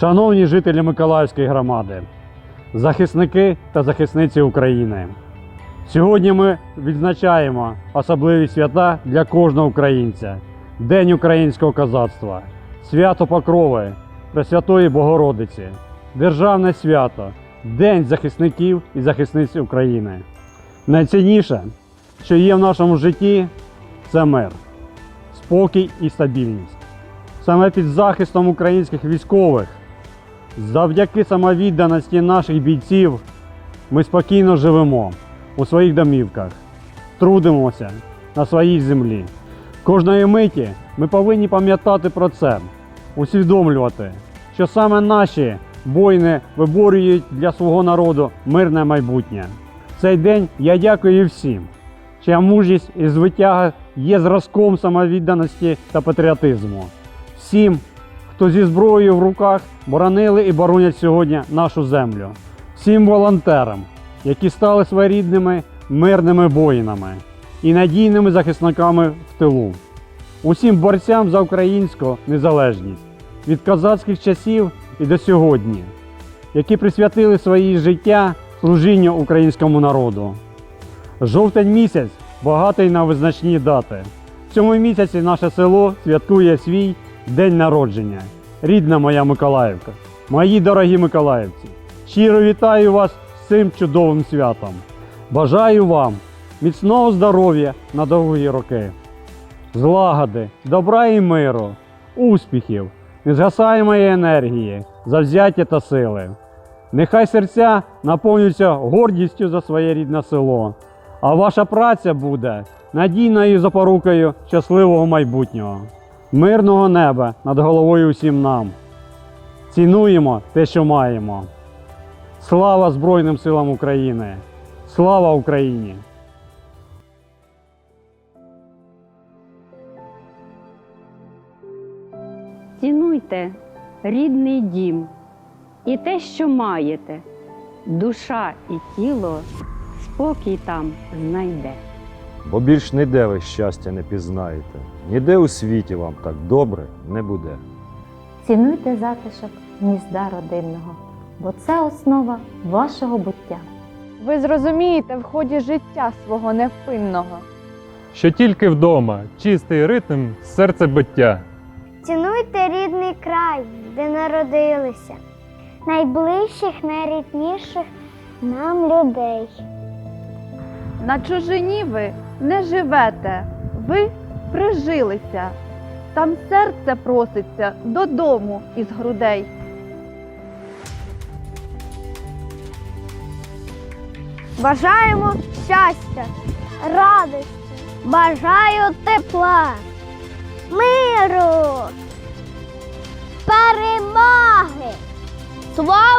Шановні жителі Миколаївської громади, захисники та захисниці України. Сьогодні ми відзначаємо особливі свята для кожного українця: День українського козацтва, свято Покрови, Пресвятої Богородиці, Державне свято, День захисників і захисниць України. Найцінніше, що є в нашому житті, це мир, спокій і стабільність. Саме під захистом українських військових, завдяки самовідданості наших бійців, ми спокійно живемо у своїх домівках, трудимося на своїй землі. Кожної миті ми повинні пам'ятати про це, усвідомлювати, що саме наші воїни виборюють для свого народу мирне майбутнє. В цей день я дякую всім, чия мужність і звитяга є зразком самовідданості та патріотизму. Всім, хто зі зброєю в руках боронили і боронять сьогодні нашу землю. Всім волонтерам, які стали своєрідними мирними воїнами і надійними захисниками в тилу. Усім борцям за українську незалежність від козацьких часів і до сьогодні, які присвятили своє життя служінню українському народу. Жовтень місяць багатий на визначні дати. В цьому місяці наше село святкує свій день народження. Рідна моя Миколаївка, мої дорогі миколаївці, щиро вітаю вас з цим чудовим святом. Бажаю вам міцного здоров'я на довгі роки, злагоди, добра і миру, успіхів, незгасаємої енергії, завзяття та сили. Нехай серця наповнюються гордістю за своє рідне село, а ваша праця буде надійною запорукою щасливого майбутнього, мирного неба над головою усім нам. Цінуємо те, що маємо. Слава Збройним силам України! Слава Україні! Цінуйте рідний дім і те, що маєте, душа і тіло спокій там знайде. Бо більш ніде ви щастя не пізнаєте, ніде у світі вам так добре не буде. Цінуйте затишок гнізда родинного, бо це основа вашого буття. Ви зрозумієте в ході життя свого невпинного. що тільки вдома чистий ритм серцебиття. Цінуйте рідний край, де народилися, найближчих, найрідніших нам людей. На чужині ви не живете, ви прижилися. Там серце проситься додому із грудей. Бажаємо щастя, радості, бажаю тепла, миру, перемоги. Слава